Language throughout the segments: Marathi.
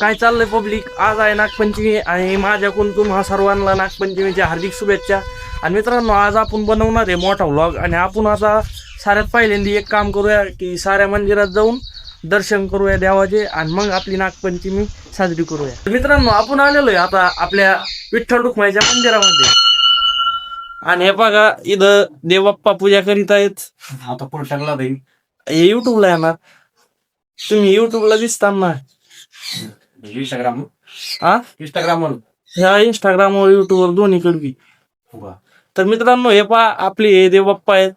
काय चाललंय पब्लिक आज आहे नागपंचमी आणि माझ्याकडून तुम्हा सर्वांना नागपंचमीच्या हार्दिक शुभेच्छा. आणि मित्रांनो आज आपण बनवणार आहे मोठा व्लॉग आणि आपण आता साऱ्यात पहिल्यांदा एक काम करूया की साऱ्या मंदिरात जाऊन दर्शन करूया देवाचे आणि मग आपली नागपंचमी साजरी करूया. तर मित्रांनो आपण आलेलो आहे आता आपल्या विठ्ठल रुक्माईच्या मंदिरामध्ये. आणि हे बघा इथं देवबाप्पा पूजा करीत आहेत. आता पुढे टाकला जाईल हे युट्यूबला येणार. तुम्ही युट्यूबला दिसताना. इंस्टाग्राम हा इंस्टाग्राम ह्या इंस्टाग्रामवर युट्यूबवर दोन्हीकडे बी. तर मित्रांनो हे पा आपले हे देवबाप्पा आहेत.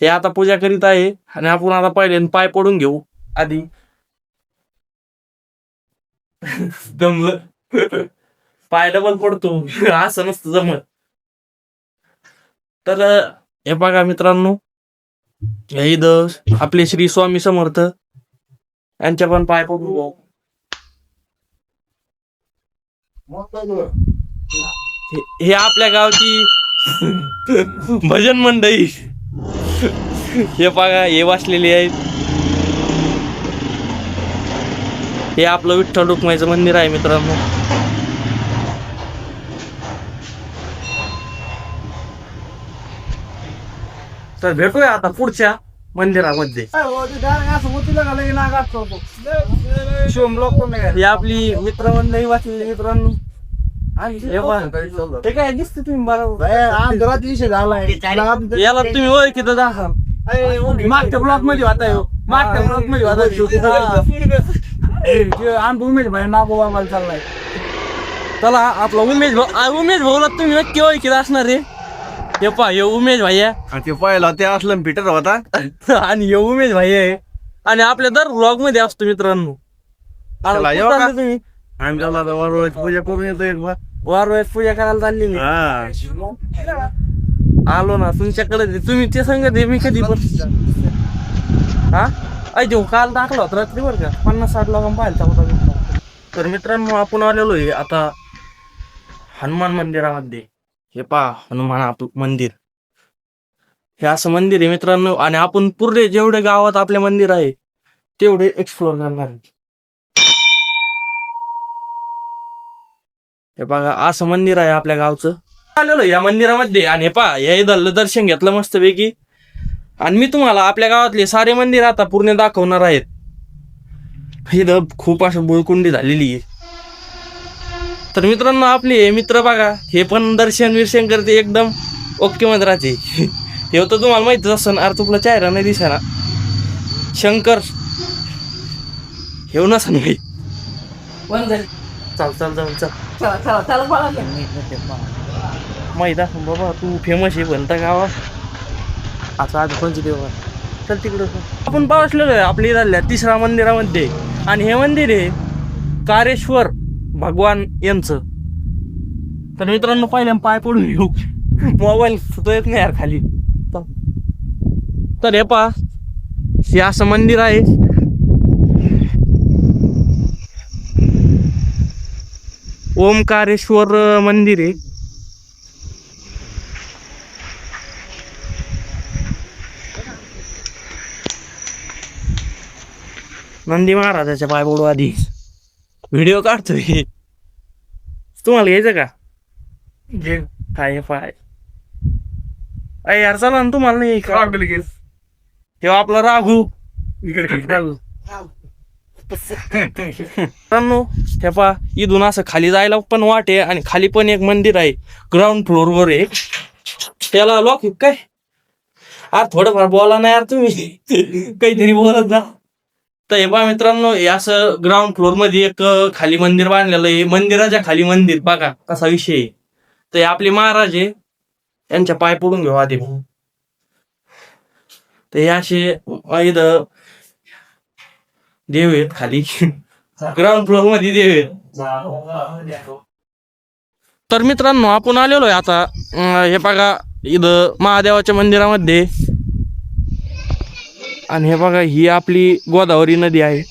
हे आता पूजा करीत आहे. आणि आपण आता पहिले पाय पडून घेऊ. आधी. दमलं पाय डबल पडतो. असं नसतं जमत. तर हे बघा मित्रांनो. हे आपले श्री स्वामी समर्थ. यांच्या पण पाय पडून घेऊ हे- आपल्या गावची भजन मंडळी. हे बघा हे वाचलेले आहेत. हे आपलं विठ्ठल रुक्माईचं मंदिर आहे मित्रांनो. तर भेटूया आता पुढच्या मंदिरामध्ये. ही आपली मित्रमंडळी वाचलेली मित्रांनो हे पहा. हे काय दिसते तुम्ही बरोबर याला तुम्ही ओळखीत मागच्या ब्लॉकमध्ये होता ह्यो. मागच्या ब्लॉकमध्ये होता ह्यो. आमचा उमेश भाई नागोबा मला चाललाय. चला आपला उमेश भाऊ आ, उमेश भाऊला तुम्ही नक्की ओळखीत असणार रे हे पहा हे उमेश भाई आहे. ते पाहिला ते असलं पीटर होता आणि हे उमेश भाई आहे. आणि आपल्या दर व्लॉगमध्ये असतो मित्रांनो. आता चला, कुठं येऊ का? चालले तुम्ही? आम्ही त्याला आता वरवरची पूजा करून येतो एक बार वार वेळेस पूजा करायला चालली मी. हा. आलो ना तुमच्याकडे ते- तुम्ही ते सांगत आहे, मी कधी पण हा? ऐ देऊ काल टाकला होता रात्री बरं का. पन्नास साठ लोकांना पाहिजे होता. मी. तर मित्रांनो आपण आलेलो आहे आता हनुमान मंदिरामध्ये. हे पहा हनुमान आप मंदिर. हे असं मंदिर आहे मित्रांनो आणि आपण पूर्ण जेवढे गावात आपले मंदिर आहे तेवढे एक्सप्लोर करणार हे बघा असं मंदिर आहे आपल्या गावचं. आलेलो या मंदिरामध्ये आणि हे पहा या इथलं दर्शन घेतलं मस्तपैकी. आणि मी तुम्हाला आपल्या गावातले सारे मंदिर आता पूर्ण दाखवणार आहेत. इथं खूप असं बुळकुंडी झालेली आहे. तर मित्रांनो आपले हे मित्र बघा. हे पण दर्शन विर्शन करते एकदम ओके मध्ये राहते. हे तर तुम्हाला माहितीच असं अरे तुला चेहरा नाही दिसा शंकर. हे नसन भाई चाल चाल जाऊन चाल. माहीत असं बाबा तू फेमस आहे भलता गावात आता आज कोणची देवा चल तिकडं आपण पावसलेलो आहे आपल्या इथल्या तिसऱ्या मंदिरामध्ये. आणि हे मंदिर आहे कारेश्वर. भगवान यांचं. तर मित्रांनो पहिल्या पाय पडून येऊ. मोबाईल सुद्धा येत नाही यार खाली. तर हे पा हे असं मंदिर आहे. ओमकारेश्वर मंदिर आहे. नंदी महाराजाच्या पाय पडू आधी व्हिडिओ काढतोय. तुम्हाला घ्यायचं का? घे काय पाय. अय यार चला ना तुम्हाला नाही का? तेव्हा आपला राघू. राघू. मित्रांनो हे पहा इथून असं खाली जायला पण वाट आहे आणि खाली पण एक मंदिर आहे. ग्राउंड फ्लोअरवर आहे त्याला लॉक काय? अरे थोडंफार बोला ना यार तुम्ही. काहीतरी बोलत जा. तर हे बा मित्रांनो हे असं ग्राउंड फ्लोअरमध्ये एक खाली मंदिर बांधलेलं आहे. मंदिराच्या खाली मंदिर बघा कसा विषय आहे. तर आपले महाराज आहे. यांच्या पाय पडून घेऊ आधी. तर हे असे इथं देव आहेत खाली. ग्राउंड फ्लोअरमध्ये देव आहेत. तर मित्रांनो आपण आलेलो आहे आता. हे बघा इथं महादेवाच्या मंदिरामध्ये. आणि हे बघा ही आपली गोदावरी नदी आहे.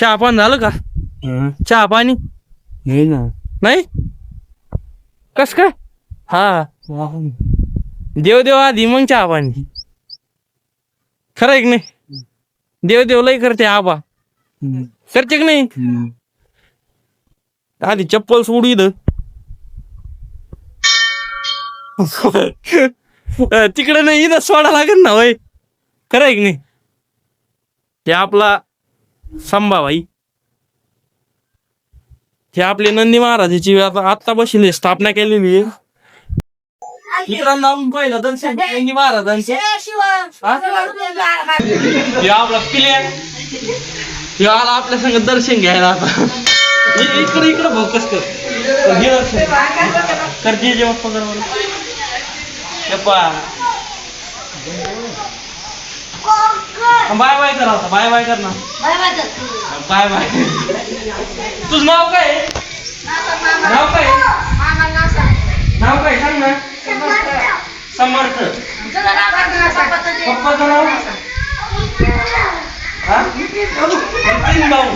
चहा पाणी झालं का? चहा पाणी? हे ना. नाही? कस काय? हा. देव देव आधी मग चहा पाणी. खरं आहे की नाही? देव देव लय करते आबा. करते की नाही? आधी चप्पल सोडू इथं. तिकडे नाही इथं सोडा लागेल ना होय. खरं आहे की नाही? ते आपला संभाबाई हे आपले नंदी महाराजाची आता आत्ता बसली स्थापना केलेली आहे. मित्रांनो आपण पाहिलं दर्शन नंदी महाराजांचे. हे? आपला पिल्या हे आला आपल्या संग दर्शन घ्यायला आता. इकडे इकडे फोकस कर. तर कर जे जे बाप्पा पहा. बाय बाय कर आता बाय बाय कर. ना बाय बाय तुझं नाव काय? आहे? नाव काय? नाव काय? सांग ना. समर्थ. पप्पाचं नाव? भाऊ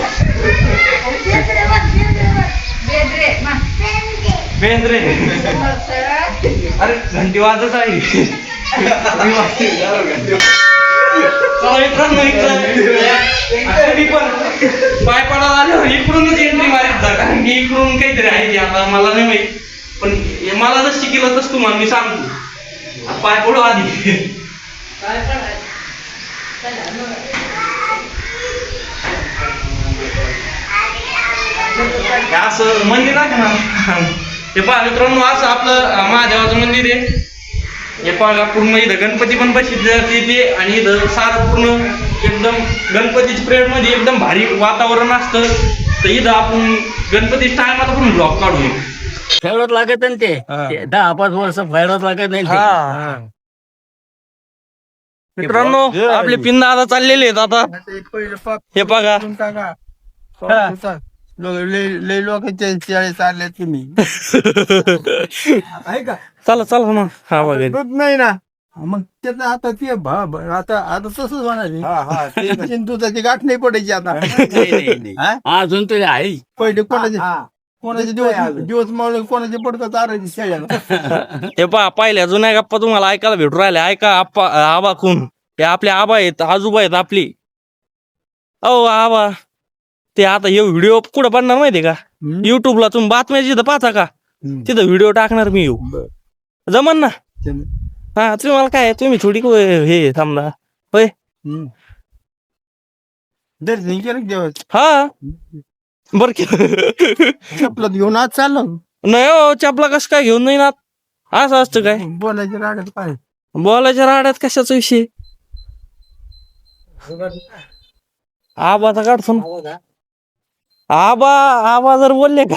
बेंद्रे. अरे घंटी वाजत आहे. पण पाय पडायला आल्यावर इकडूनच एंट्री मारित जा. कारण की इकडून काहीतरी आहे ते आता मला नाही माहीत. पण मला जर शिकलं तस तुम्हाला मी सांगतो. पाय पडू आधी. असं म्हणजे ना हे पहा मित्रांनो असं आपलं महादेवाचं मंदिर आहे. हे पहा पूर्ण इथं गणपती पण बसले जाते ते आणि इथं सारं पूर्ण एकदम गणपतीच्या पिरियडमध्ये एकदम भारी वातावरण असतं. तर इथं आपण गणपती टायमाला पण ब्लॉक काढू फेवरत लागत नाही ते. ते दहा पाच वर्ष फेवरत लागत नाही ते. हा. मित्रांनो आपले पिंदा आता चाललेले आहेत आता. हे बघा. लय लोकांच्या शाळे चालले तुम्ही आहे का चला चला ना हा बघा दूध नाही ना मग त्याचं आता ते भा- भा- आता आता तसंच होणार दुधाची गाठ नाही पडायची आता हा? अजून तरी आहे पहिले कोणाचे कोणाचे दिवस दिवस मावळे कोणाचे पडतात चारायची शेळ्याला हे पहा पाहिल्या जुन्या गप्पा तुम्हाला ऐकायला भेटू राहिल्या ऐका आप्पा आबा कोण हे आपले आबा आहेत आजोबा आहेत आपली अहो आबा ते आता हे व्हिडिओ कुठं बनणार माहितीये का? युट्यूबला तुम्ही बातम्या जिथं पाहता का तिथं व्हिडिओ टाकणार मी येऊ. जमन ना? हा तुम्हाला काय तुम्ही थोडी को- हे थांबला होय? दर्शन केलं जेवण हा. बर की. चपलात घेऊन आज चाललो. नाही हो चपला कसं काय घेऊन नाही ना असं असतं काय? बोलायचे रागत काय बोलायच्या राड्यात कशाचा विषय? आबाचा काढतो ना. आबा आबा जर बोलले का?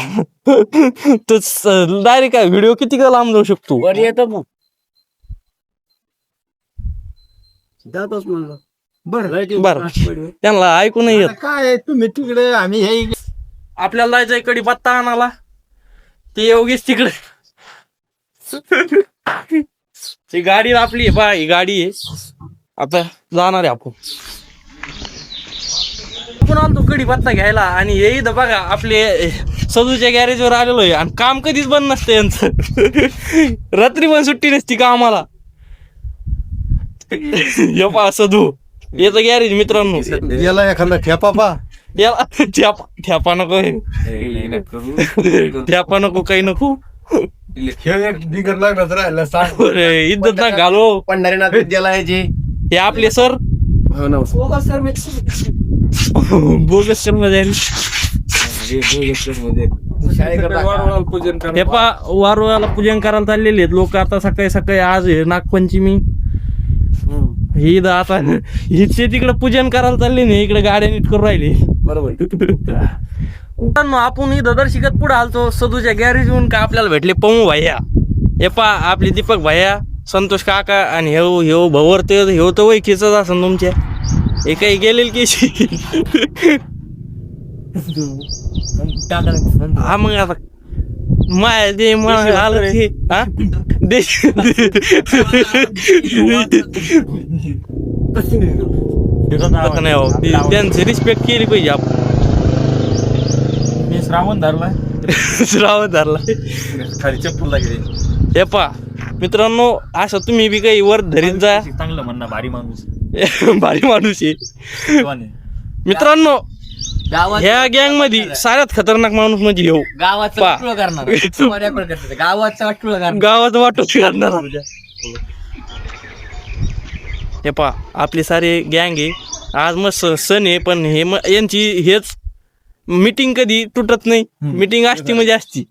तर डायरेक्ट काय व्हिडिओ किती का लांब जाऊ शकतो? वर येतो मग. जातोच म्हणलं. बरं. बर. त्यांना ऐकू नाही येत. आता काय तुम्ही तिकडे आम्ही हे आपल्याला जायचंय कडी पत्ता आणाला ते योगेश तिकडे. ती गाडी आपली आहे पहा ही गाडी आहे. आता जाणार आहे आपण. आपण आलतो कडी पत्ता घ्यायला आणि हे इथं बघा आपले सदूच्या गॅरेजवर आलेलो आहे. आणि काम कधीच बंद नसतं यांचं. रात्री पण सुट्टी नसती कामाला. हे पहा सदू. याचं गॅरेज मित्रांनो. याला एखादा ठेपा पा. याला ठ्यापा ठ्यापा नको ठ्यापा नको काही नको. हे एक बिगर लागणार राहिला सांग. अरे, इज्जत ना घालो पंढरीनाथ विद्यालय आहे जे. हे आपले सर. हो ना बोगस कर्मचारी हे पा वारुळाला पूजन करायला चाललेले आहेत. लोक आता सकाळी सकाळी आज आहे नागपंचमी. ही इथं आता हिचे तिकडे पूजन करायला चालले नाही इकडे गाड्या नीट करून राहिले. मित्रांनो, आपण इथं दर्शिकत पुढे आलतो. सदूच्या गॅरेज येऊन का आपल्याला भेटले? पमू भैया. हे पा आपले दीपक भैया संतोष काका आणि हेव हेव भवर ते हेव तर वय खेचत असन तुमच्या हे काही गेलेल की हा मग आता माय दे मग आलं ते हा. दे नाही हो. ते- त्यांची रिस्पेक्ट केली पाहिजे आपण. मी श्रावण धरला श्रावण धरला. खाली चप्पल लागेल. हे पा मित्रांनो असं तुम्ही बी काही वर धरीत जा. चांगलं म्हणणं भारी माणूस. भारी माणूस आहे. मित्रांनो ह्या गँगमध्ये साऱ्यात खतरनाक माणूस म्हणजे येऊ गावाचं पा. वाटुळं करणार. गावाचं वाटुळं हे पा आपले सारे गँग आहे. आज मस्त सण आहे पण हे म- यांची हेच मीटिंग कधी तुटत नाही. मीटिंग असती म्हणजे असती.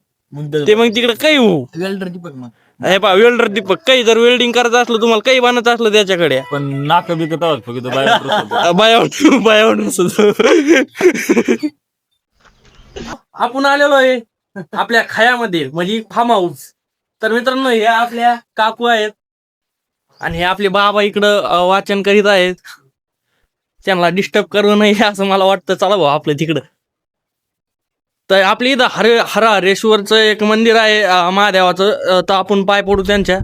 ते मग तिकडे काही होऊ. वेल्डर दीपक मग हे पा वेल्डर दीपक काही जर वेल्डिंग करायचं असलं तुम्हाला काही बनायचं असलं त्याच्याकडे. पण नाक बिकत आहोत फक्त बाहेर बायावर बायावर आपण आलेलो आहे आपल्या खयामध्ये म्हणजे फार्म हाऊस तर मित्रांनो हे आपल्या काकू आहेत. आणि हे आपले बाबा इकडं वाचन करीत आहेत. त्यांना डिस्टर्ब करू नये असं मला वाटतं. चला भाऊ आपलं तिकडं. तर आपली इथं हर हरा हरेश्वरचं एक मंदिर आहे महादेवाचं. तर आपण पाय पडू त्यांच्या.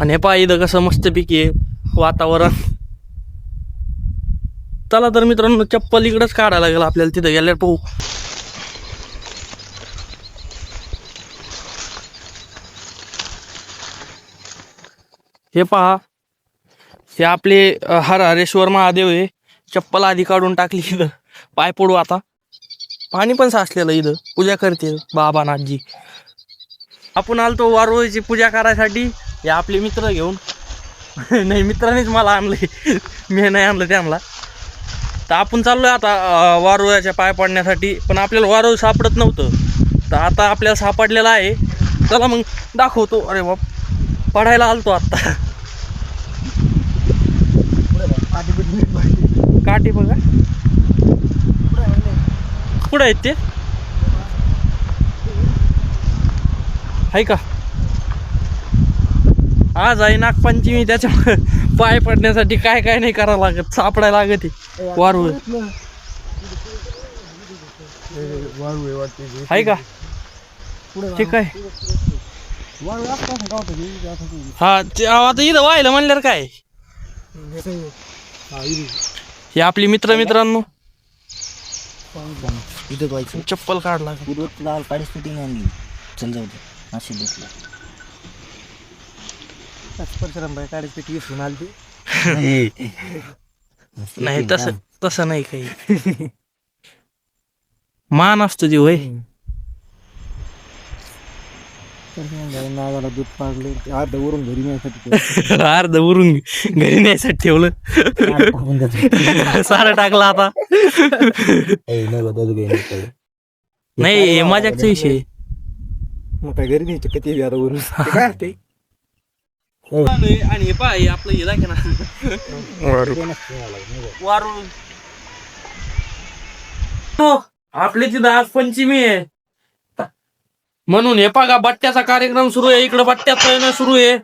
आणि हे पाय इथं कसं मस्तपैकी आहे वातावरण. चला तर मित्रांनो चप्पल इकडंच काढायला लागेल आपल्याला. तिथं गेल्यावर पाहू. हे पहा. हे आपले अ, हर हरेश्वर महादेव आहे. चप्पल आधी काढून टाकली इथं. पाय पडू आता. पाणी पण साचलेलं इथं. पूजा करते बाबा नाथजी आपण आलतो वारुळीची पूजा करायसाठी. हे आपले मित्र घेऊन. नाही मित्रानेच मला आणले. मी नाही आणलं त्यांना. तर आपण चाललोय आता वारुळाच्या पाय पडण्यासाठी. पण आपल्याला वारुळ सापडत नव्हतं. तर आता आपल्याला सापडलेलं आहे. चला मग दाखवतो. अरे बाप. पडायला आलतो आत्ता. काठी बघा. कुठं आहेत ते? आहे का? आज आहे नागपंचमी त्याच्यामुळे पाय पडण्यासाठी काय काय नाही करावं लागत सापडायला लागत आहे. वारुळ आहे का? ठीक आहे. हा ते- आता इथं व्हायला म्हणल्यावर काय? हे आपली मित्र मित्रांनो इथं व्हायचं चप्पल काढला पूर्वत लाल शूटिंग आणली. चल जाऊ दे. नाशिक भेटलं. नाही तसं तसं नाही काही. मान असतो जीव होय. नागाला दूध पाडले अर्ध वरून घरी न्यायसाठी अर्ध उरून घरी न्यायसाठी ठेवलं. सारं टाकलं आता. नाही हे मजाकचा विषय. मग काय घरी न्यायचे किती आता वरून काय असते आणि हे पाय आपलं हे दाखव ना. वारुळ हो, आपल्या तिथं आज पंचमी आहे. म्हणून हे बघा बट्ट्याचा कार्यक्रम सुरू आहे इकडे बट्ट्यात सुरू आहे.